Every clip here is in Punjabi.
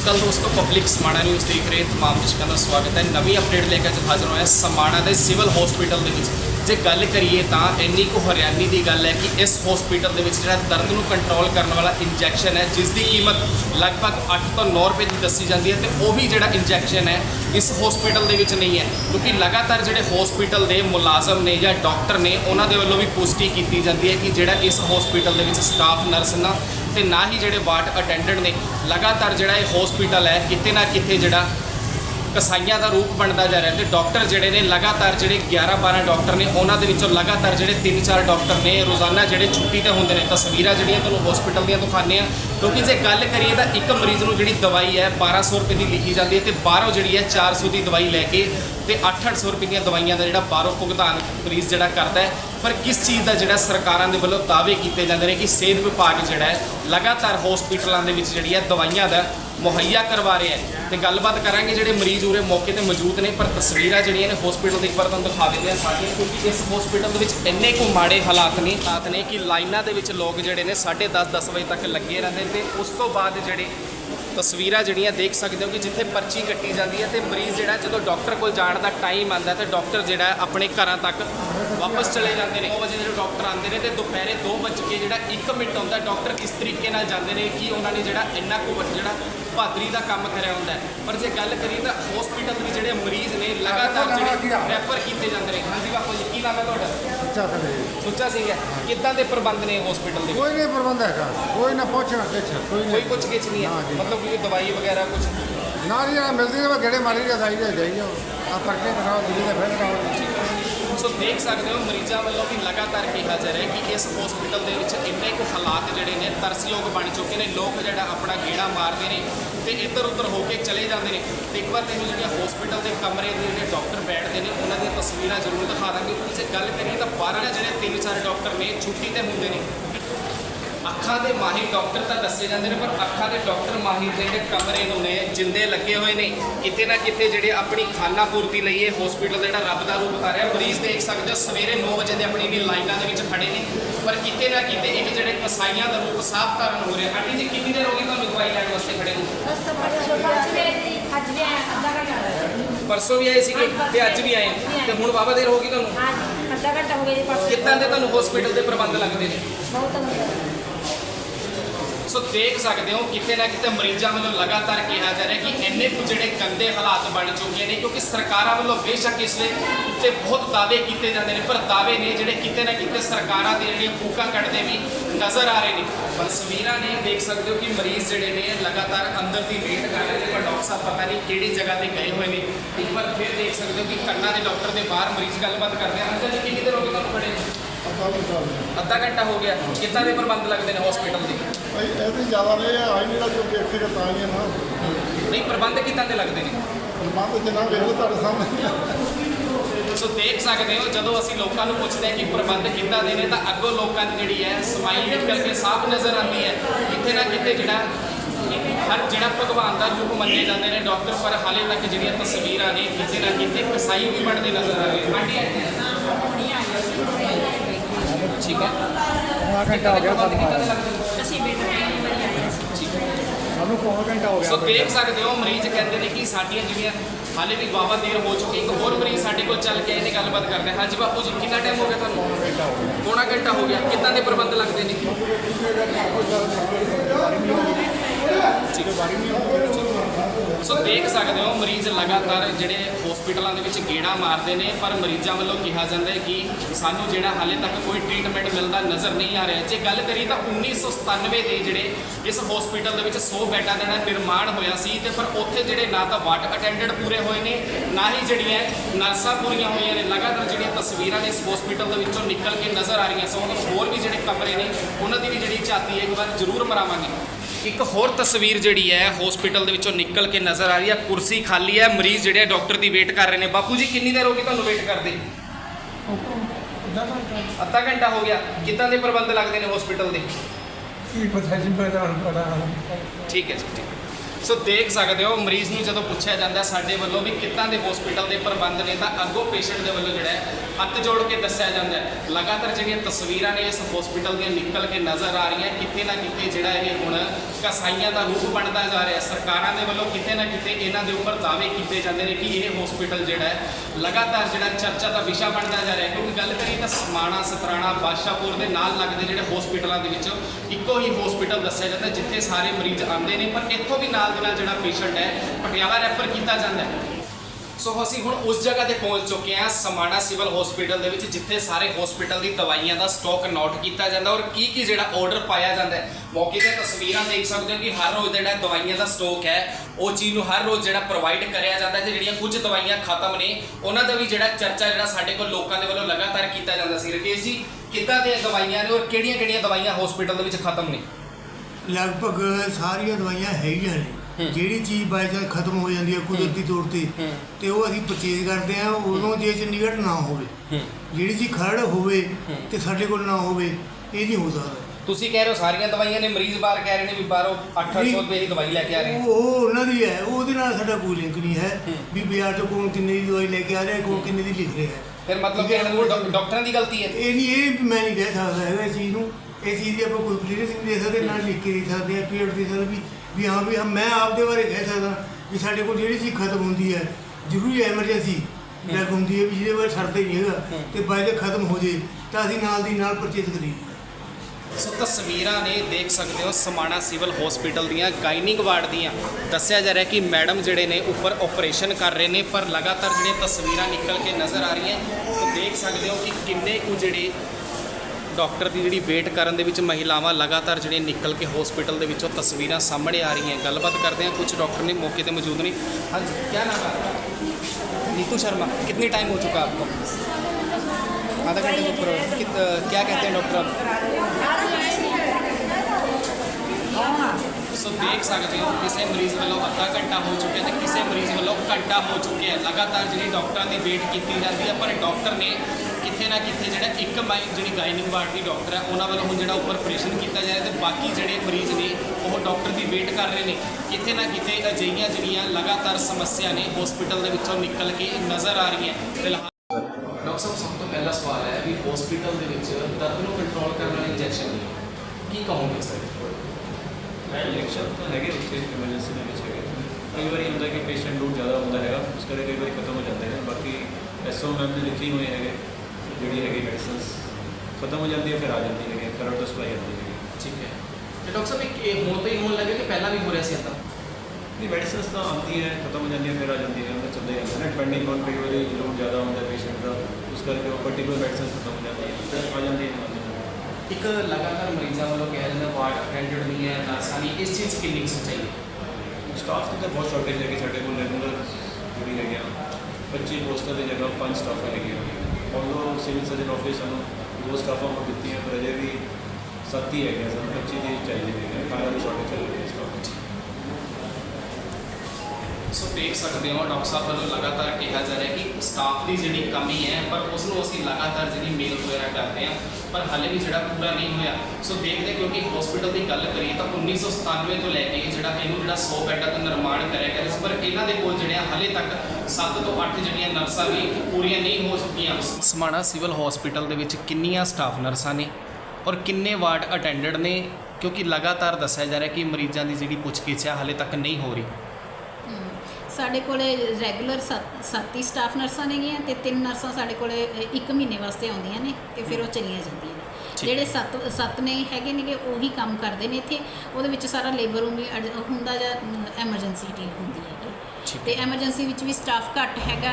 ਅਕਾਲ ਦੋਸਤੋ ਪਬਲਿਕ ਸਮਾਣਾ ਨਿਊਜ਼ ਦੇਖ ਰਹੇ ਤਮਾਮ ਦਰਸ਼ਕਾਂ ਦਾ ਸਵਾਗਤ ਹੈ। ਨਵੀਂ ਅਪਡੇਟ ਲੈ ਕੇ ਅੱਜ ਹਾਜ਼ਰ ਹੋਇਆ ਸਮਾਣਾ ਦੇ ਸਿਵਲ ਹਸਪੀਟਲ ਦੇ ਵਿੱਚ। ਜੇ ਗੱਲ ਕਰੀਏ ਤਾਂ ਇੰਨੀ ਕੁ ਹਰਿਆਣੀ ਦੀ ਗੱਲ ਹੈ ਕਿ ਇਸ ਹਸਪੀਟਲ ਦੇ ਵਿੱਚ ਜਿਹੜਾ ਦਰਦ ਨੂੰ ਕੰਟਰੋਲ ਕਰਨ ਵਾਲਾ ਇੰਜੈਕਸ਼ਨ ਹੈ, ਜਿਸ ਦੀ ਕੀਮਤ ਲਗਭਗ 8 ਤੋਂ 9 ਰੁਪਏ ਦੀ ਦੱਸੀ ਜਾਂਦੀ ਹੈ ਤੇ ਉਹ ਵੀ ਜਿਹੜਾ ਇੰਜੈਕਸ਼ਨ ਹੈ, ਇਸ ਹਸਪੀਟਲ ਦੇ ਵਿੱਚ ਨਹੀਂ ਹੈ। ਕਿਉਂਕਿ ਲਗਾਤਾਰ ਜਿਹੜੇ ਹਸਪੀਟਲ ਦੇ ਮੁਲਾਜ਼ਮ ਨੇ ਜਾਂ ਡਾਕਟਰ ਨੇ, ਉਹਨਾਂ ਦੇ ਵੱਲੋਂ ਵੀ ਪੁਸ਼ਟੀ ਕੀਤੀ ਜਾਂਦੀ ਹੈ ਕਿ ਜਿਹੜਾ ਇਸ ਹਸਪੀਟਲ ਦੇ ਵਿੱਚ ਸਟਾਫ ਨਰਸ ਨਾ ਤੇ ਨਾ ਹੀ ਜਿਹੜੇ ਵਾਰਡ ਅਟੈਂਡੈਂਟ ਨੇ, ਲਗਾਤਾਰ ਜਿਹੜਾ ਇਹ ਹਸਪੀਟਲ ਹੈ, ਕਿਤੇ ਨਾ ਕਿਤੇ ਜਿਹੜਾ ਕਸਾਈਆਂ ਦਾ ਰੂਪ ਬਣਦਾ ਜਾ ਰਿਹਾ ਤੇ ਡਾਕਟਰ ਜਿਹੜੇ ਨੇ, ਲਗਾਤਾਰ ਜਿਹੜੇ 11 12 ਡਾਕਟਰ ਨੇ, ਉਹਨਾਂ ਦੇ ਵਿੱਚੋਂ ਲਗਾਤਾਰ ਜਿਹੜੇ 3-4 ਡਾਕਟਰ ਨੇ ਰੋਜ਼ਾਨਾ ਜਿਹੜੇ ਛੁੱਟੀ ਤੇ ਹੁੰਦੇ ਨੇ, ਤਸਵੀਰਾਂ ਜਿਹੜੀਆਂ ਤੁਹਾਨੂੰ ਹਸਪੀਟਲ ਦੀਆਂ ਦਿਖਾਉਂਦੇ ਆ ਕਿਉਂਕਿ ਜੇ ਗੱਲ ਕਰੀਏ ਤਾਂ ਇੱਕ ਮਰੀਜ਼ ਨੂੰ ਜਿਹੜੀ ਦਵਾਈ ਹੈ 1200 ਰੁਪਏ ਦੀ ਲਿਖੀ ਜਾਂਦੀ ਹੈ ਤੇ ਬਾਹਰੋਂ ਜਿਹੜੀ ਹੈ 400 ਦੀ ਦਵਾਈ ਲੈ ਕੇ ਤੇ 8-800 ਰੁਪਏ ਦੀਆਂ ਦਵਾਈਆਂ ਦਾ ਜਿਹੜਾ ਬਾਹਰੋਂ ਭੁਗਤਾਨ ਮਰੀਜ਼ ਜਿਹੜਾ ਕਰਦਾ ਹੈ, ਪਰ ਕਿਸ ਚੀਜ਼ ਦਾ ਜਿਹੜਾ ਸਰਕਾਰਾਂ ਦੇ ਵੱਲੋਂ ਦਾਅਵੇ ਕੀਤੇ ਜਾਂਦੇ ਨੇ ਕਿ ਸਿਹਤ ਵਿਭਾਗ ਜਿਹੜਾ ਹੈ, ਲਗਾਤਾਰ ਹਸਪੀਟਲਾਂ ਦੇ ਵਿੱਚ ਜਿਹੜੀ ਹੈ ਦਵਾਈਆਂ ਦਾ ਮੁਹੱਈਆ ਕਰਵਾ ਰਿਹਾ ਹੈ। ਤੇ ਗੱਲਬਾਤ ਕਰਾਂਗੇ ਜਿਹੜੇ ਮਰੀਜ਼ ਉਰੇ ਮੌਕੇ ਤੇ ਮੌਜੂਦ ਨੇ, ਪਰ ਤਸਵੀਰਾਂ ਜਿਹੜੀਆਂ ਨੇ ਹਸਪੀਟਲ ਦੇ ਇੱਕ ਵਾਰ ਤੁਹਾਨੂੰ ਦਿਖਾ ਦਿੰਦੇ ਆ ਸਾਡੀਆਂ ਕਿਉਂਕਿ ਇਸ ਹਸਪੀਟਲ ਦੇ ਵਿੱਚ ਇੰਨੇ ਕੁ ਮਾੜੇ ਹਾਲਾਤ ਨੇ ਹਾਲਾਤ ਨੇ ਕਿ ਲਾਈਨਾਂ ਦੇ ਵਿੱਚ ਲੋਕ ਜਿਹੜੇ ਨੇ 10:30 10 ਵਜੇ ਤੱਕ ਲੱਗੇ ਰਹਿੰਦੇ ਨੇ ਤੇ ਉਸ ਤੋਂ ਬਾਅਦ ਜਿਹੜੇ ਤਸਵੀਰਾਂ ਜਿਹੜੀਆਂ ਦੇਖ ਸਕਦੇ ਹੋ ਕਿ ਜਿੱਥੇ ਪਰਚੀ ਕੱਟੀ ਜਾਂਦੀ ਹੈ ਤੇ ਮਰੀਜ਼ ਜਿਹੜਾ ਜਦੋਂ ਡਾਕਟਰ ਕੋਲ ਜਾਣ ਦਾ ਟਾਈਮ ਆਉਂਦਾ ਤੇ ਡਾਕਟਰ ਜਿਹੜਾ ਆਪਣੇ ਘਰਾਂ ਤੱਕ ਵਾਪਸ ਚਲੇ ਜਾਂਦੇ ਨੇ। 9 ਵਜੇ ਜਿਹੜੇ ਡਾਕਟਰ ਆਉਂਦੇ ਨੇ ਤੇ ਦੁਪਹਿਰੇ 2 ਵਜੇ ਕੇ ਜਿਹੜਾ 1 ਮਿੰਟ ਆਉਂਦਾ ਡਾਕਟਰ ਇਸ ਤਰੀਕੇ ਨਾਲ ਜਾਂਦੇ ਨੇ ਕਿ ਉਹਨਾਂ ਨੇ ਜਿਹੜਾ ਇੰਨਾ ਕੁ ਜਿਹੜਾ ਬਹਾਦਰੀ ਦਾ ਕੰਮ ਕਰਿਆ ਹੁੰਦਾ ਪਰ ਜੇ ਗੱਲ ਕਰੀਏ ਤਾਂ ਹਸਪੀਟਲ ਦੇ ਜਿਹੜੇ ਮਰੀਜ਼ ਨੇ ਲਗਾਤਾਰ ਜਿਹੜੇ ਰੈਫਰ ਕੀਤੇ ਜਾਂਦੇ ਨੇ। ਹਾਂਜੀ ਬਾਪੂ ਜੀ ਕੀ ਨਾਮ ਹੈ ਤੁਹਾਡਾ? ਅੱਛਾ ਕਰੇ ਸੁੱਚਾ ਸਿੰਘ ਹੈ। ਕਿੱਦਾਂ ਦੇ ਪ੍ਰਬੰਧ ਨੇ ਹਸਪੀਟਲ ਦੇ? ਕੋਈ ਨਹੀਂ ਪ੍ਰਬੰਧ ਹੈਗਾ। ਕੋਈ ਨਾ ਪੁੱਛਣਾ ਕਿਛ ਕੋਈ ਕੋਈ ਨਹੀਂ। ਕੁਝ ਗਿੱਛ ਨਹੀਂ ਹੈ। ਮਤਲਬ ਕੋਈ ਦਵਾਈ ਵਗੈਰਾ ਕੁਝ ਨਾ ਜੀ, ਨਾ ਮਿਲਦੀ ਤਾਂ ਗੇੜੇ ਮਾਰੀ ਜਾ ਸਾਈ ਜਾ ਜਾਈ ਆ ਪਰਚੇ ਕਰਾਓ ਦਿੱਲੀ ਦਾ ਫਿਰ ਕਰਾਓ ਸੋ ਦੇਖ ਸਕਦੇ ਹੋ, ਮਰੀਜ਼ਾਂ ਵੱਲੋਂ ਵੀ ਲਗਾਤਾਰ ਕਿਹਾ ਜਾ ਰਿਹਾ ਕਿ ਇਸ ਹਸਪੀਟਲ ਦੇ ਵਿੱਚ ਇੰਨੇ ਕੁ ਹਾਲਾਤ ਜਿਹੜੇ ਨੇ, ਤਰਸਯੋਗ ਬਣ ਚੁੱਕੇ ਨੇ। ਲੋਕ ਜਿਹੜਾ ਆਪਣਾ ਗੇੜਾ ਮਾਰਦੇ ਨੇ ਤੇ ਇੱਧਰ ਉੱਧਰ ਹੋ ਕੇ ਚਲੇ ਜਾਂਦੇ ਨੇ। ਤੇ ਇੱਕ ਵਾਰ ਤੈਨੂੰ ਜਿਹੜੀਆਂ ਹਸਪੀਟਲ ਦੇ ਕਮਰੇ ਦੇ ਜਿਹੜੇ ਡਾਕਟਰ ਬੈਠਦੇ ਨੇ, ਉਹਨਾਂ ਦੀਆਂ ਤਸਵੀਰਾਂ ਜ਼ਰੂਰ ਦਿਖਾ ਦਾਂਗੇ। ਕਿਉਂਕਿ ਜੇ ਗੱਲ ਕਰੀਏ ਤਾਂ ਬਾਹਰ ਦੇ ਜਿਹੜੇ ਤਿੰਨ ਚਾਰ ਡਾਕਟਰ ਨੇ, ਛੁੱਟੀ ਤੇ ਹੁੰਦੇ ਨੇ। ਅੱਖਾਂ ਦੇ ਮਾਹਿਰ ਡਾਕਟਰ ਤਾਂ ਦੱਸੇ ਜਾਂਦੇ ਨੇ ਪਰ ਅੱਖਾਂ ਦੇ ਡਾਕਟਰ ਮਾਹਿਰ ਜਿਹੜੇ ਕਮਰੇ ਨੂੰ ਨੇ ਜਿੰਦੇ ਲੱਗੇ ਹੋਏ ਨੇ ਕਿਤੇ ਨਾ ਕਿਤੇ ਜਿਹੜੇ ਆਪਣੀ ਖਾਨਾ ਪੂਰਤੀ ਲਈ ਇਹ ਹਸਪੀਟਲ ਜਿਹੜਾ ਰੱਬ ਦਾ ਰੂਪ ਧਾਰਿਆ ਮਰੀਜ਼ ਦੇਖ ਸਕਦੇ ਹੋ ਸਵੇਰੇ 9 ਵਜੇ ਦੇ ਆਪਣੀ ਵੀ ਲਾਈਨਾਂ ਦੇ ਵਿੱਚ ਖੜੇ ਨੇ ਪਰ ਕਿਤੇ ਨਾ ਕਿਤੇ ਇਹ ਜਿਹੜੇ ਕਸਾਈਆਂ ਦਾ ਰੂਪ ਸਾਫ਼ ਧਾਰਨ ਹੋ ਰਿਹਾ। ਆਂਟੀ ਜੀ ਕਿੰਨੀ ਦੇਰ ਹੋ ਗਈ ਤੁਹਾਨੂੰ ਦਵਾਈ ਲੈਣ ਵਾਸਤੇ ਖੜੇ ਨੂੰ? ਪਰਸੋਂ ਵੀ ਆਏ ਸੀਗੇ ਤੇ ਅੱਜ ਵੀ ਆਏ ਤੇ ਹੁਣ ਵਾਵਾ ਦੇਰ ਹੋ ਗਈ ਤੁਹਾਨੂੰ? ਹਾਂ ਅੱਧਾ ਘੰਟਾ ਹੋ ਗਿਆ ਜੀ ਪਰਸੋਂ। ਕਿੱਦਾਂ ਦੇ ਤੁਹਾਨੂੰ ਹਸਪੀਟਲ ਦੇ ਪ੍ਰਬੰਧ ਲੱਗਦੇ ਨੇ? ਬਹੁਤ ਵਧੀਆ। ਸੋ ਦੇਖ ਸਕਦੇ ਹੋ ਕਿਤੇ ਨਾ ਕਿਤੇ ਮਰੀਜ਼ਾਂ ਵੱਲੋਂ ਲਗਾਤਾਰ ਕਿਹਾ ਜਾ ਰਿਹਾ ਕਿ ਇੰਨੇ ਕੁ ਜਿਹੜੇ ਗੰਦੇ ਹਾਲਾਤ ਬਣ ਚੁੱਕੇ ਨੇ ਕਿਉਂਕਿ ਸਰਕਾਰਾਂ ਵੱਲੋਂ ਬੇਸ਼ੱਕ ਇਸ ਦੇ ਉੱਤੇ ਬਹੁਤ ਦਾਅਵੇ ਕੀਤੇ ਜਾਂਦੇ ਨੇ ਪਰ ਦਾਅਵੇ ਨੇ ਜਿਹੜੇ ਕਿਤੇ ਨਾ ਕਿਤੇ ਸਰਕਾਰਾਂ ਦੇ ਜਿਹੜੀਆਂ ਫੂਕਾਂ ਕੱਢਦੇ ਵੀ ਨਜ਼ਰ ਆ ਰਹੇ ਨੇ। ਤਸਵੀਰਾਂ ਨੇ ਦੇਖ ਸਕਦੇ ਹੋ ਕਿ ਮਰੀਜ਼ ਜਿਹੜੇ ਨੇ ਲਗਾਤਾਰ ਅੰਦਰ ਦੀ ਵੇਟ ਕਰ ਰਹੇ ਨੇ ਪਰ ਡਾਕਟਰ ਸਾਹਿਬ ਪਤਾ ਨਹੀਂ ਕਿਹੜੀ ਜਗ੍ਹਾ ਤੇ ਗਏ ਹੋਏ ਨੇ। ਇੱਕ ਵਾਰ ਫਿਰ ਦੇਖ ਸਕਦੇ ਹੋ ਕਿ ਕੰਨਾਂ ਦੇ ਡਾਕਟਰ ਦੇ ਬਾਹਰ ਮਰੀਜ਼ ਗੱਲਬਾਤ ਕਰਦੇ ਆ। ਅੰਕਲ ਜੀ ਕਿੰਨੀ ਦੇਰ ਹੋ ਗਈ ਤੁਹਾਨੂੰ ਖੜੇ? ਅੱਧਾ ਘੰਟਾ ਹੋ ਗਿਆ। ਕਿੱਦਾਂ ਦੇ ਪ੍ਰਬੰਧ ਲੱਗਦੇ ਨੇ ਹਸਪੀਟਲ ਦੇ? ਇਹ ਤੇ ਜ਼ਿਆਦਾ ਰਹੇ ਆ ਆਈ ਨਹੀਂ ਜੋ ਦੇਖੇਗਾ ਤਾਂ ਹੀ ਹੈ ਨਾ। ਨਹੀਂ ਪ੍ਰਬੰਧ ਕਿੱਦਾਂ ਦੇ ਲੱਗਦੇ ਨੇ? ਪ੍ਰਬੰਧ ਜਿੰਨਾ ਵੇਖ ਲਓ ਤੁਹਾਡੇ ਸਾਹਮਣੇ। ਸੋ ਦੇਖ ਸਕਦੇ ਹੋ ਜਦੋਂ ਅਸੀਂ ਲੋਕਾਂ ਨੂੰ ਪੁੱਛਦੇ ਹਾਂ ਕਿ ਪ੍ਰਬੰਧ ਕਿੱਦਾਂ ਦੇ ਨੇ ਤਾਂ ਅੱਗੋਂ ਲੋਕਾਂ ਦੀ ਜਿਹੜੀ ਹੈ ਸਮਾਈਲ ਨਿਕਲ ਕੇ ਸਾਫ਼ ਨਜ਼ਰ ਆਉਂਦੀ ਹੈ। ਕਿਤੇ ਨਾ ਕਿਤੇ ਜਿਹੜਾ ਹਰ ਜਿਹੜਾ ਭਗਵਾਨ ਦਾ ਰੂਪ ਮੰਨੇ ਜਾਂਦੇ ਨੇ ਡਾਕਟਰ ਪਰ ਹਾਲੇ ਤੱਕ ਜਿਹੜੀਆਂ ਤਸਵੀਰਾਂ ਨੇ ਕਿਤੇ ਨਾ ਕਿਤੇ ਕਸਾਈ ਵੀ ਬਣਦੇ ਨਜ਼ਰ ਆ ਰਹੇ ਆਂਟੀ ਠੀਕ ਹੈ। ਘੰਟਾ ਹੋ ਗਿਆ ਸਾਨੂੰ ਆਇਆ ਅਸੀਂ ਬੈਠੇ ਹਾਂ ਵਧੀਆ ਸਾਨੂੰ ਪੌਣਾ ਘੰਟਾ ਹੋ ਸੋ ਦੇਖ ਸਕਦੇ ਹੋ ਮਰੀਜ਼ ਕਹਿੰਦੇ ਨੇ ਕਿ ਸਾਡੀਆਂ ਜਿਹੜੀਆਂ ਹਾਲੇ ਵੀ ਵਾਵਾ ਦੇਰ ਹੋ ਚੁੱਕੀ ਇੱਕ ਹੋਰ ਮਰੀਜ਼ ਸਾਡੇ ਕੋਲ ਚੱਲ ਕੇ ਆਏ ਨੇ ਗੱਲਬਾਤ ਕਰਦੇ ਹਾਂ। ਹਾਂਜੀ ਬਾਪੂ ਜੀ ਕਿੰਨਾ ਟਾਈਮ ਹੋ ਗਿਆ ਤੁਹਾਨੂੰ? ਪੌਣਾ ਘੰਟਾ ਹੋ ਗਿਆ। ਕਿੱਦਾਂ ਦੇ ਪ੍ਰਬੰਧ ਲੱਗਦੇ ਨੇ? ਠੀਕ। ਸੋ ਦੇਖ ਸਕਦੇ ਹੋ ਮਰੀਜ਼ ਲਗਾਤਾਰ ਜਿਹੜੇ ਹਸਪੀਟਲਾਂ ਦੇ ਵਿੱਚ ਗੇੜਾ ਮਾਰਦੇ ਨੇ, ਪਰ ਮਰੀਜ਼ਾਂ ਵੱਲੋਂ ਕਿਹਾ ਜਾਂਦਾ ਹੈ ਕਿ ਸਾਨੂੰ ਜਿਹੜਾ ਹਾਲੇ ਤੱਕ ਕੋਈ ਟ੍ਰੀਟਮੈਂਟ ਮਿਲਦਾ ਨਜ਼ਰ ਨਹੀਂ ਆ ਰਿਹਾ। ਜੇ ਗੱਲ ਕਰੀਏ ਤਾਂ 1997 ਦੇ ਜਿਹੜੇ ਇਸ ਹਸਪੀਟਲ ਦੇ ਵਿੱਚ 100 ਬੈੱਡਾਂ ਦਾ ਜਿਹੜਾ ਨਿਰਮਾਣ ਹੋਇਆ ਸੀ, ਤੇ ਪਰ ਉੱਥੇ ਜਿਹੜੇ ਨਾ ਤਾਂ ਵਾਰਡ ਅਟੈਂਡੈਂਟ ਪੂਰੇ ਹੋਏ ਨੇ, ਨਾ ਹੀ ਜਿਹੜੀਆਂ ਨਰਸਾਂ ਪੂਰੀਆਂ ਹੋਈਆਂ ਨੇ। ਲਗਾਤਾਰ ਜਿਹੜੀਆਂ ਤਸਵੀਰਾਂ ਨੇ ਇਸ ਹਸਪੀਟਲ ਦੇ ਵਿੱਚੋਂ ਨਿਕਲ ਕੇ ਨਜ਼ਰ ਆ ਰਹੀਆਂ ਸੋ ਹੋਰ ਵੀ ਜਿਹੜੇ ਕਮਰੇ ਨੇ, ਉਹਨਾਂ ਦੀ ਵੀ ਜਿਹੜੀ ਝਾਤੀ ਹੈ, ਇੱਕ ਵਾਰ ਜ਼ਰੂਰ ਮਰਾਵਾਂਗੇ। ਇੱਕ ਹੋਰ ਤਸਵੀਰ ਜਿਹੜੀ ਹੈ ਹਸਪੀਟਲ ਦੇ ਵਿੱਚੋਂ ਨਿਕਲ ਕੇ ਨਜ਼ਰ ਆ ਰਹੀ ਹੈ ਕੁਰਸੀ ਖਾਲੀ ਹੈ ਮਰੀਜ਼ ਜਿਹੜੇ ਡਾਕਟਰ ਦੀ ਵੇਟ ਕਰ ਰਹੇ ਨੇ। ਬਾਪੂ ਜੀ ਕਿੰਨੀ ਦੇਰ ਹੋ ਗਈ ਤੁਹਾਨੂੰ ਵੇਟ ਕਰਦੇ? ਅੱਧਾ ਘੰਟਾ ਹੋ ਗਿਆ। ਕਿੱਦਾਂ ਦੇ ਪ੍ਰਬੰਧ ਲੱਗਦੇ ਨੇ ਹਸਪੀਟਲ ਦੇ? ਕੀ ਪਤਾ ਜੀ ਮੈਂ ਤਾਂ ਬੜਾ ਠੀਕ ਹੈ ਜੀ ਠੀਕ ਹੈ। ਸੋ ਦੇਖ ਸਕਦੇ ਹੋ, ਮਰੀਜ਼ ਨੂੰ ਜਦੋਂ ਪੁੱਛਿਆ ਜਾਂਦਾ ਸਾਡੇ ਵੱਲੋਂ ਵੀ ਕਿੱਦਾਂ ਦੇ ਹਸਪੀਟਲ ਦੇ ਪ੍ਰਬੰਧ ਨੇ, ਤਾਂ ਅੱਗੋਂ ਪੇਸ਼ੈਂਟ ਦੇ ਵੱਲੋਂ ਜਿਹੜਾ ਹੱਥ ਜੋੜ ਕੇ ਦੱਸਿਆ ਜਾਂਦਾ ਲਗਾਤਾਰ ਜਿਹੜੀਆਂ ਤਸਵੀਰਾਂ ਨੇ ਇਸ ਹਸਪੀਟਲ ਦੀਆਂ ਨਿਕਲ ਕੇ ਨਜ਼ਰ ਆ ਰਹੀਆਂ, ਕਿਤੇ ਨਾ ਕਿਤੇ ਜਿਹੜਾ ਇਹ ਹੁਣ ਕਸਾਈਆਂ ਦਾ ਰੂਪ ਬਣਦਾ ਜਾ ਰਿਹਾ ਸਰਕਾਰਾਂ ਦੇ ਵੱਲੋਂ ਕਿਤੇ ਨਾ ਕਿਤੇ ਇਹਨਾਂ ਦੇ ਉੱਪਰ ਦਾਅਵੇ ਕੀਤੇ ਜਾਂਦੇ ਨੇ ਕਿ ਇਹ ਹਸਪੀਟਲ ਜਿਹੜਾ ਹੈ, ਲਗਾਤਾਰ ਜਿਹੜਾ ਚਰਚਾ ਦਾ ਵਿਸ਼ਾ ਬਣਦਾ ਜਾ ਰਿਹਾ ਕਿਉਂਕਿ ਗੱਲ ਕਰੀਏ ਤਾਂ ਸਮਾਣਾ, ਸਤਰਾਣਾ, ਬਾਦਸ਼ਾਹਪੁਰ ਦੇ ਨਾਲ ਲੱਗਦੇ ਜਿਹੜੇ ਹਸਪੀਟਲਾਂ ਦੇ ਵਿੱਚ ਇੱਕੋ ਹੀ ਹਸਪੀਟਲ ਦੱਸਿਆ ਜਾਂਦਾ, ਜਿੱਥੇ ਸਾਰੇ ਮਰੀਜ਼ ਆਉਂਦੇ ਨੇ, ਪਰ ਇੱਥੋਂ ਵੀ ਨਾਲ ਦੇ ਨਾਲ ਜਿਹੜਾ ਪੇਸ਼ੈਂਟ ਹੈ, ਪਟਿਆਲਾ ਰੈਫਰ ਕੀਤਾ ਜਾਂਦਾ ਹੈ। ਸੋ ਅਸੀਂ ਹੁਣ ਉਸ ਜਗ੍ਹਾ ਤੇ ਪਹੁੰਚ ਚੁੱਕੇ ਹਾਂ, ਸਮਾਣਾ ਸਿਵਲ ਹਸਪੀਟਲ ਦੇ ਵਿੱਚ, ਜਿੱਥੇ ਸਾਰੇ ਹਸਪੀਟਲ ਦੀ ਦਵਾਈਆਂ ਦਾ ਸਟਾਕ ਨੋਟ ਕੀਤਾ ਜਾਂਦਾ ਔਰ ਕੀ ਕੀ ਜਿਹੜਾ ਆਰਡਰ ਪਾਇਆ ਜਾਂਦਾ ਹੈ। ਮੌਕੇ ਤੇ ਤਸਵੀਰਾਂ ਦੇਖ ਸਕਦੇ ਹੋ ਕਿ ਹਰ ਰੋਜ਼ ਜਿਹੜਾ ਦਵਾਈਆਂ ਦਾ ਸਟਾਕ ਹੈ, ਉਹ ਚੀਜ਼ ਨੂੰ ਹਰ ਰੋਜ਼ ਜਿਹੜਾ ਪ੍ਰੋਵਾਈਡ ਕਰਿਆ ਜਾਂਦਾ ਹੈ, ਤੇ ਜਿਹੜੀਆਂ ਕੁਝ ਦਵਾਈਆਂ ਖਤਮ ਨੇ, ਉਹਨਾਂ ਦਾ ਵੀ ਜਿਹੜਾ ਚਰਚਾ ਜਿਹੜਾ ਸਾਡੇ ਕੋਲ ਲੋਕਾਂ ਦੇ ਵੱਲੋਂ ਲਗਾਤਾਰ ਕੀਤਾ ਜਾਂਦਾ ਸੀ। ਰਕੇਸ਼ ਜੀ, ਕਿੱਦਾਂ ਦੀਆਂ ਦਵਾਈਆਂ ਨੇ ਔਰ ਕਿਹੜੀਆਂ-ਕਿਹੜੀਆਂ ਦਵਾਈਆਂ ਹਸਪੀਟਲ ਦੇ ਵਿੱਚ ਖਤਮ ਨੇ? ਲਗਭਗ ਸਾਰੀਆਂ ਦਵਾਈਆਂ ਹੈਗੀਆਂ ਨੇ। ਜਿਹੜੀ ਚੀਜ਼ ਬਾਈ ਚਾਂਸ ਖਤਮ ਹੋ ਜਾਂਦੀ ਹੈ ਕੁਦਰਤੀ ਤੌਰ ਤੇ ਤੇ ਉਹ ਅਸੀਂ ਪਰਚੇਜ਼ ਕਰਦੇ ਆ ਉਦੋਂ ਜੇ ਚੰਡੀਗੜ੍ਹ ਨਾ ਹੋਵੇ। ਜਿਹੜੀ ਚੀਜ਼ ਖਰੜ ਹੋਵੇ ਤੇ ਸਾਡੇ ਕੋਲ ਨਾ ਹੋਵੇ ਇਹ ਨਹੀਂ ਹੋ ਸਕਦਾ। ਤੁਸੀਂ ਕਹਿ ਰਹੇ ਹੋ ਸਾਰੀਆਂ ਦਵਾਈਆਂ ਨੇ ਮਰੀਜ਼ ਬਾਹਰ ਕਹਿ ਰਹੇ ਨੇ ਵੀ ਬਾਹਰੋਂ 800 ਰੁਪਏ ਦੀ ਦਵਾਈ ਲੈ ਕੇ ਆ ਰਹੇ ਨੇ। ਉਹ ਉਹ ਉਹਨਾਂ ਦੀ ਹੈ ਉਹਦੇ ਨਾਲ ਸਾਡਾ ਕੋਈ ਲਿੰਕ ਨਹੀਂ ਹੈ ਵੀ ਬਾਜ਼ਾਰ ਤੋਂ ਕੌਣ ਕਿੰਨੇ ਦੀ ਦਵਾਈ ਲੈ ਕੇ ਆ ਰਿਹਾ ਕੌਣ ਕਿੰਨੇ ਦੀ ਲਿਖ ਰਿਹਾ ਹੈ। ਫਿਰ ਮਤਲਬ ਕਿ ਨੂੰ ਡਾ- ਡਾਕਟਰਾਂ ਦੀ ਗਲਤੀ ਹੈ। ਇਹ ਨਹੀਂ ਇਹ ਮੈਂ ਨਹੀਂ ਕਹਿ ਸਕਦਾ ਇਸ ਚੀਜ਼ ਨੂੰ। ਇਹ ਚੀਜ਼ ਦੀ ਆਪਾਂ ਕੋਈ ਕਲੀਅਰੈਂਸ ਨਹੀਂ ਦੇ ਸਕਦੇ ਨਾਲ ਲਿਖ ਕੇ ਦੇ ਸਕਦੇ ਆ ਪੀਰੀਅਡ ਦੇ ਸਕਦੇ ਵੀ ਵੀ ਹਾਂ ਵੀ ਮੈਂ ਆਪਦੇ ਬਾਰੇ ਕਹਿ ਸਕਦਾ ਵੀ ਸਾਡੇ ਕੋਲ ਜਿਹੜੀ ਚੀਜ਼ ਖਤਮ ਹੁੰਦੀ ਹੈ ਜ਼ਰੂਰੀ ਐਮਰਜੈਂਸੀ ਡਰਗ ਹੁੰਦੀ ਹੈ ਵੀ ਜਿਹਦੇ ਬਾਰੇ ਛੱਡਦਾ ਨਹੀਂ ਹੈਗਾ ਤੇ ਬਾਈ ਜੇ ਖਤਮ ਹੋ ਜੇ ਤਾਂ ਅਸੀਂ ਨਾਲ ਦੀ ਨਾਲ ਪਰਚੇਜ਼ ਕਰੀਏ। ਸੋ ਤਸਵੀਰਾਂ ਨੇ ਦੇਖ ਸਕਦੇ ਹੋ ਸਮਾਣਾ ਸਿਵਲ ਹਸਪੀਟਲ ਦੀਆਂ ਗਾਇਨਿੰਗ ਵਾਰਡ ਦੀਆਂ। ਦੱਸਿਆ ਜਾ ਰਿਹਾ ਕਿ ਮੈਡਮ ਜਿਹੜੇ ਨੇ ਉੱਪਰ ਆਪਰੇਸ਼ਨ ਕਰ ਰਹੇ ਨੇ ਪਰ ਲਗਾਤਾਰ ਜਿਹੜੀਆਂ ਤਸਵੀਰਾਂ ਨਿਕਲ ਕੇ ਨਜ਼ਰ ਆ ਰਹੀਆਂ ਸੋ ਦੇਖ ਸਕਦੇ ਹੋ ਕਿ ਕਿੰਨੇ ਕੁ ਜਿਹੜੇ ਡਾਕਟਰ ਦੀ ਜਿਹੜੀ ਵੇਟ ਕਰਨ ਦੇ ਵਿੱਚ ਮਹਿਲਾਵਾਂ ਲਗਾਤਾਰ ਜਿਹੜੀਆਂ ਨਿਕਲ ਕੇ ਹਸਪੀਟਲ ਦੇ ਵਿੱਚੋਂ ਤਸਵੀਰਾਂ ਸਾਹਮਣੇ ਆ ਰਹੀਆਂ ਗੱਲਬਾਤ ਕਰਦੇ हैं कुछ डॉक्टर ने मौके पे मौजूद नहीं हाँ जी क्या नाम है आपका नीतू शर्मा कितनी टाइम हो चुका आपको आधा घंटे के ऊपर हो- कित, क्या कहते हैं डॉक्टर आप ਸੋ ਦੇਖ ਸਕਦੇ ਹੋ ਕਿਸੇ ਮਰੀਜ਼ ਵੱਲੋਂ ਅੱਧਾ ਘੰਟਾ ਹੋ ਚੁੱਕਿਆ ਤੇ ਕਿਸੇ ਮਰੀਜ਼ ਵੱਲੋਂ ਘੰਟਾ ਹੋ ਚੁੱਕਿਆ ਹੈ। ਲਗਾਤਾਰ ਜਿਹੜੀ ਡਾਕਟਰਾਂ ਦੀ ਵੇਟ ਕੀਤੀ ਜਾਂਦੀ ਹੈ, ਪਰ ਡਾਕਟਰ ਨੇ ਕਿੱਥੇ ਨਾ ਕਿਤੇ ਜਿਹੜਾ ਇੱਕ ਮਾਈ ਜਿਹੜੀ ਗਾਇਨਿੰਗ ਵਾਰਡ ਦੀ ਡਾਕਟਰ ਹੈ, ਉਹਨਾਂ ਵੱਲੋਂ ਹੁਣ ਜਿਹੜਾ ਉੱਪਰ ਆਪਰੇਸ਼ਨ ਕੀਤਾ ਜਾ ਰਿਹਾ ਤੇ ਬਾਕੀ ਜਿਹੜੇ ਮਰੀਜ਼ ਨੇ, ਉਹ ਡਾਕਟਰ ਦੀ ਵੇਟ ਕਰ ਰਹੇ ਨੇ। ਕਿਤੇ ਨਾ ਕਿਤੇ ਅਜਿਹੀਆਂ ਜਿਹੜੀਆਂ ਲਗਾਤਾਰ ਸਮੱਸਿਆ ਨੇ ਹਸਪੀਟਲ ਦੇ ਵਿੱਚੋਂ ਨਿਕਲ ਕੇ ਨਜ਼ਰ ਆ ਰਹੀਆਂ। ਫਿਲਹਾਲ ਡਾਕਟਰ ਸਾਹਿਬ, ਸਭ ਤੋਂ ਪਹਿਲਾ ਸਵਾਲ ਹੈ ਵੀ ਹਸਪੀਟਲ ਦੇ ਵਿੱਚ ਦਰਦ ਨੂੰ ਕੰਟਰੋਲ ਕਰਨ ਵਾਲੇ ਇੰਜੈਕਸ਼ਨ ਕੀ ਕਹੋਗੇ ਸਰ ਇੰਜੈਕਸ਼ਨ ਤਾਂ ਹੈਗੇ ਉੱਥੇ ਐਮਰਜੈਂਸੀ ਦੇ ਵਿੱਚ ਹੈਗੇ ਕਈ ਵਾਰੀ ਹੁੰਦਾ ਕਿ ਪੇਸ਼ੈਂਟ ਲੋਡ ਜ਼ਿਆਦਾ ਹੁੰਦਾ ਹੈਗਾ ਉਸ ਕਰਕੇ ਕਈ ਵਾਰੀ ਖਤਮ ਹੋ ਜਾਂਦੇ ਨੇ ਬਾਕੀ ਐਸਓ ਮੈਮ ਨੇ ਲਿਖੀ ਹੋਏ ਹੈਗੇ ਜਿਹੜੀ ਹੈਗੀ ਮੈਡੀਸਿਨਸ ਖਤਮ ਹੋ ਜਾਂਦੀ ਹੈ ਫਿਰ ਆ ਜਾਂਦੀ ਹੈਗੀ ਕਰੰਟ ਤੋਂ ਸਪਲਾਈ ਆਉਂਦੀ ਹੈਗੀ ਠੀਕ ਹੈ ਤੇ ਡਾਕਟਰ ਸਾਹਿਬ ਇੱਕ ਇਹ ਹੁਣ ਤੋਂ ਹੀ ਹੋਣ ਲੱਗੇ ਕਿ ਪਹਿਲਾਂ ਵੀ ਹੋ ਰਿਹਾ ਸੀ ਇਦਾਂ ਨਹੀਂ ਮੈਡੀਸਿਨਸ ਤਾਂ ਆਉਂਦੀ ਹੈ ਖਤਮ ਹੋ ਜਾਂਦੀ ਹੈ ਫਿਰ ਆ ਜਾਂਦੀ ਹੈ ਉਹਦਾ ਚੱਲਦਾ ਹੀ ਰਹਿੰਦਾ ਹੈ ਡਿਪੈਂਡਿੰਗ ਔਨ ਕਈ ਵਾਰੀ ਲੋਡ ਜ਼ਿਆਦਾ ਹੁੰਦਾ ਪੇਸ਼ੈਂਟ ਦਾ ਉਸ ਕਰਕੇ ਉਹ ਪਰਟੀਕੂਲਰ ਮੈਡੀਸਿਨਸ ਖਤਮ ਹੋ ਜਾਂਦੀ ਹੈ ਫਿਰ ਆ ਜਾਂਦੀ ਹੈ ਇੱਕ ਲਗਾਤਾਰ ਮਰੀਜ਼ਾਂ ਵੱਲੋਂ ਕਿਹਾ ਜਾਂਦਾ ਵਾਰਡ ਅਟੈਂਡੈਂਟ ਨਹੀਂ ਹੈ ਨਰਸਾਂ ਨਹੀਂ ਇਸ ਚੀਜ਼ ਕਿੰਨੀ ਕੁ ਸੱਚਾਈ ਹੈ? ਸਟਾਫ ਦੀ ਤਾਂ ਬਹੁਤ ਸ਼ਾਰਟੇਜ ਹੈਗੀ ਸਾਡੇ ਕੋਲ ਰੈਗੂਲਰ ਜਿਹੜੀ ਹੈਗੀ ਆ 25 ਪੋਸਟਾਂ ਦੀ ਜਗ੍ਹਾ 5 ਸਟਾਫ ਹੈਗੇ ਆਲਦੋ ਸਿਵਲ ਸਰਜਨ ਆਫਿਸ ਸਾਨੂੰ ਦੋ ਸਟਾਫਾਂ ਨੂੰ ਦਿੱਤੀਆਂ ਪਰ ਅਜੇ ਵੀ ਸੱਤ ਹੀ ਹੈਗੇ ਆ, ਸਾਨੂੰ 25 ਦੀ ਚਾਹੀਦੀ ਹੈਗੀ 18 ਦੀ ਸ਼ਾਰਟੇਜ ਚੱਲ ਰਹੀ ਹੈ ਸਟਾਫ ਵਿੱਚ ਸੋ ਦੇਖ ਸਕਦੇ ਹੋ ਡਾਕਟਰ ਸਾਹਿਬ ਵੱਲੋਂ ਲਗਾਤਾਰ ਕਿਹਾ ਜਾ ਰਿਹਾ ਕਿ ਸਟਾਫ ਦੀ ਜਿਹੜੀ ਕਮੀ ਹੈ ਪਰ ਉਸ ਨੂੰ ਅਸੀਂ ਲਗਾਤਾਰ ਜਿਹੜੀ ਮੇਲ ਵਗੈਰਾ ਕਰਦੇ ਹਾਂ ਪਰ ਹਾਲੇ ਵੀ ਜਿਹੜਾ ਪੂਰਾ ਨਹੀਂ ਹੋਇਆ। ਸੋ ਦੇਖਦੇ ਕਿਉਂਕਿ ਹਸਪੀਟਲ ਦੀ ਗੱਲ ਕਰੀਏ ਤਾਂ 1997 ਤੋਂ ਲੈ ਕੇ ਜਿਹੜਾ ਇਹਨੂੰ ਜਿਹੜਾ 100 ਬੈੱਡਾਂ ਦਾ ਨਿਰਮਾਣ ਕਰਿਆ ਗਿਆ ਸੀ, ਪਰ ਇਹਨਾਂ ਦੇ ਕੋਲ ਜਿਹੜੇ ਆ ਹਾਲੇ ਤੱਕ 7 ਤੋਂ 8 ਜਿਹੜੀਆਂ ਨਰਸਾਂ ਵੀ ਪੂਰੀਆਂ ਨਹੀਂ ਹੋ ਚੁੱਕੀਆਂ ਸਮਾਣਾ ਸਿਵਲ ਹਸਪੀਟਲ ਦੇ ਵਿੱਚ ਕਿੰਨੀਆਂ ਸਟਾਫ ਨਰਸਾਂ ਨੇ ਔਰ ਕਿੰਨੇ ਵਾਰਡ ਅਟੈਂਡੈਂਟ ਨੇ? ਕਿਉਂਕਿ ਲਗਾਤਾਰ ਦੱਸਿਆ ਜਾ ਰਿਹਾ ਕਿ ਮਰੀਜ਼ਾਂ ਦੀ ਜਿਹੜੀ ਪੁੱਛਗਿੱਛ ਹੈ ਹਾਲੇ ਤੱਕ ਨਹੀਂ ਹੋ ਰਹੀ। ਸਾਡੇ ਕੋਲੇ ਰੈਗੂਲਰ ਸੱਤ ਹੀ ਸਟਾਫ ਨਰਸਾਂ ਨੇਗੀਆਂ ਤੇ ਤਿੰਨ ਨਰਸਾਂ ਸਾਡੇ ਕੋਲੇ ਇੱਕ ਮਹੀਨੇ ਵਾਸਤੇ ਆਉਂਦੀਆਂ ਨੇ ਤੇ ਫਿਰ ਉਹ ਚਲੀਆਂ ਜਾਂਦੀਆਂ ਨੇ। ਜਿਹੜੇ ਹੈ। ਸੱਤ ਸੱਤ ਨੇ ਹੈਗੇ ਨੇਗੇ ਉਹੀ ਕੰਮ ਕਰਦੇ ਨੇ ਇੱਥੇ। ਉਹਦੇ ਵਿੱਚ ਸਾਰਾ ਲੇਬਰ ਰੂਮ ਵੀ ਹੁੰਦਾ ਜਾਂ ਐਮਰਜੈਂਸੀ ਟੀਮ ਹੁੰਦੀ ਹੈਗੀ। ਤੇ ਐਮਰਜੈਂਸੀ ਵਿੱਚ ਵੀ ਸਟਾਫ ਘੱਟ ਹੈਗਾ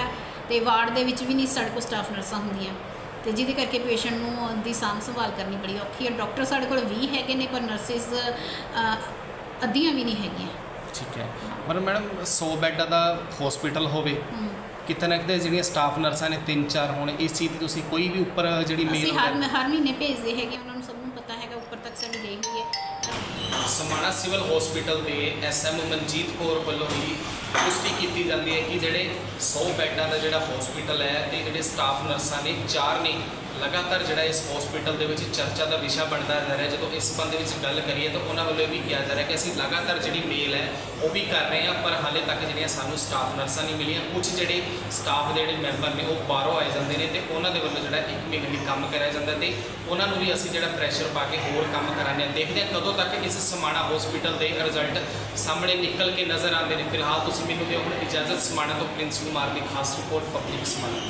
ਤੇ ਵਾਰਡ ਦੇ ਵਿੱਚ ਵੀ ਨਹੀਂ ਸਾਡੇ ਕੋਲ ਸਟਾਫ ਨਰਸਾਂ ਹੁੰਦੀਆਂ। ਤੇ ਜਿਹਦੇ ਕਰਕੇ ਪੇਸ਼ੈਂਟ ਨੂੰ ਦੀ ਸਾਂਭ ਸੰਭਾਲ ਕਰਨੀ ਬੜੀ ਔਖੀ ਹੈ। ਡਾਕਟਰ ਸਾਡੇ ਕੋਲ 20 ਹੈਗੇ ਨੇ ਪਰ ਨਰਸਿਸ ਅੱਧੀਆਂ ਵੀ ਨਹੀਂ ਹੈਗੀਆਂ। ਠੀਕ ਹੈ ਪਰ ਮੈਡਮ 100 ਬੈੱਡਾਂ ਦਾ ਹਸਪੀਟਲ ਹੋਵੇ। ਕਿਤੇ ਨਾ ਕਿਤੇ ਜਿਹੜੀਆਂ ਸਟਾਫ ਨਰਸਾਂ ਨੇ 3-4 ਹੋਣ ਇਸ ਚੀਜ਼ ਦੀ ਤੁਸੀਂ ਕੋਈ ਵੀ ਉੱਪਰ ਜਿਹੜੀ ਮੇਲ ਅਸੀਂ ਹਰ ਹਰ ਮਹੀਨੇ ਭੇਜਦੇ ਹੈਗੇ ਉਹਨਾਂ ਨੂੰ ਸਭ ਨੂੰ ਪਤਾ ਹੈਗਾ ਉੱਪਰ ਤੱਕ ਸਾਡੀ ਗਈ ਹੋਈ ਹੈ ਸਮਾਣਾ ਸਿਵਲ ਹਸਪੀਟਲ ਦੇ ਐਸਐਮ ਮਨਜੀਤ ਕੌਰ ਵੱਲੋਂ ਵੀ ਪੁਸ਼ਟੀ ਕੀਤੀ ਜਾਂਦੀ ਹੈ ਕਿ ਜਿਹੜੇ 100 ਬੈੱਡਾਂ ਦਾ ਜਿਹੜਾ ਹਸਪੀਟਲ ਹੈ ਤੇ ਜਿਹੜੇ ਸਟਾਫ ਨਰਸਾਂ ਨੇ 4 ਨੇ ਲਗਾਤਾਰ ਜਿਹੜਾ ਇਸ ਹਸਪੀਟਲ ਦੇ ਵਿੱਚ ਚਰਚਾ ਦਾ ਵਿਸ਼ਾ ਬਣਦਾ ਜਾ ਰਿਹਾ, ਜਦੋਂ ਇਸ ਸੰਬੰਧ ਵਿੱਚ ਗੱਲ ਕਰੀਏ ਤਾਂ ਉਹਨਾਂ ਵੱਲੋਂ ਵੀ ਕਿਹਾ ਜਾ ਰਿਹਾ ਕਿ ਅਸੀਂ ਲਗਾਤਾਰ ਜਿਹੜੀ ਮੇਲ ਹੈ, ਉਹ ਵੀ ਕਰ ਰਹੇ ਹਾਂ, ਪਰ ਹਾਲੇ ਤੱਕ ਜਿਹੜੀਆਂ ਸਾਨੂੰ ਸਟਾਫ ਨਰਸਾਂ ਨਹੀਂ ਮਿਲੀਆਂ। ਕੁਝ ਜਿਹੜੇ ਸਟਾਫ ਦੇ ਜਿਹੜੇ ਮੈਂਬਰ ਨੇ, ਉਹ ਬਾਹਰੋਂ ਆਏ ਜਾਂਦੇ ਨੇ ਤੇ ਉਹਨਾਂ ਦੇ ਵੱਲੋਂ ਜਿਹੜਾ ਇੱਕ ਮਹੀਨੇ ਲਈ ਕੰਮ ਕਰਾਇਆ ਜਾਂਦਾ ਤੇ ਉਹਨਾਂ ਨੂੰ ਵੀ ਅਸੀਂ ਜਿਹੜਾ ਪ੍ਰੈਸ਼ਰ ਪਾ ਕੇ ਹੋਰ ਕੰਮ ਕਰਾਉਂਦੇ ਹਾਂ। ਦੇਖਦੇ ਹਾਂ ਕਦੋਂ ਤੱਕ ਇਸ ਸਮਾਣਾ ਹਸਪੀਟਲ ਦੇ ਰਿਜ਼ਲਟ ਸਾਹਮਣੇ ਨਿਕਲ ਕੇ ਨਜ਼ਰ ਆਉਂਦੇ ਨੇ। ਫਿਲਹਾਲ ਤੁਸੀਂ ਮੈਨੂੰ ਦਿਓ ਹੁਣ ਇਜਾਜ਼ਤ, ਸਮਾਣਾ ਤੋਂ ਪ੍ਰਿੰਸ ਕੁਮਾਰ ਦੀ ਖਾਸ ਰਿਪੋਰਟ ਪਬਲਿਕ ਸਮਾਣਾ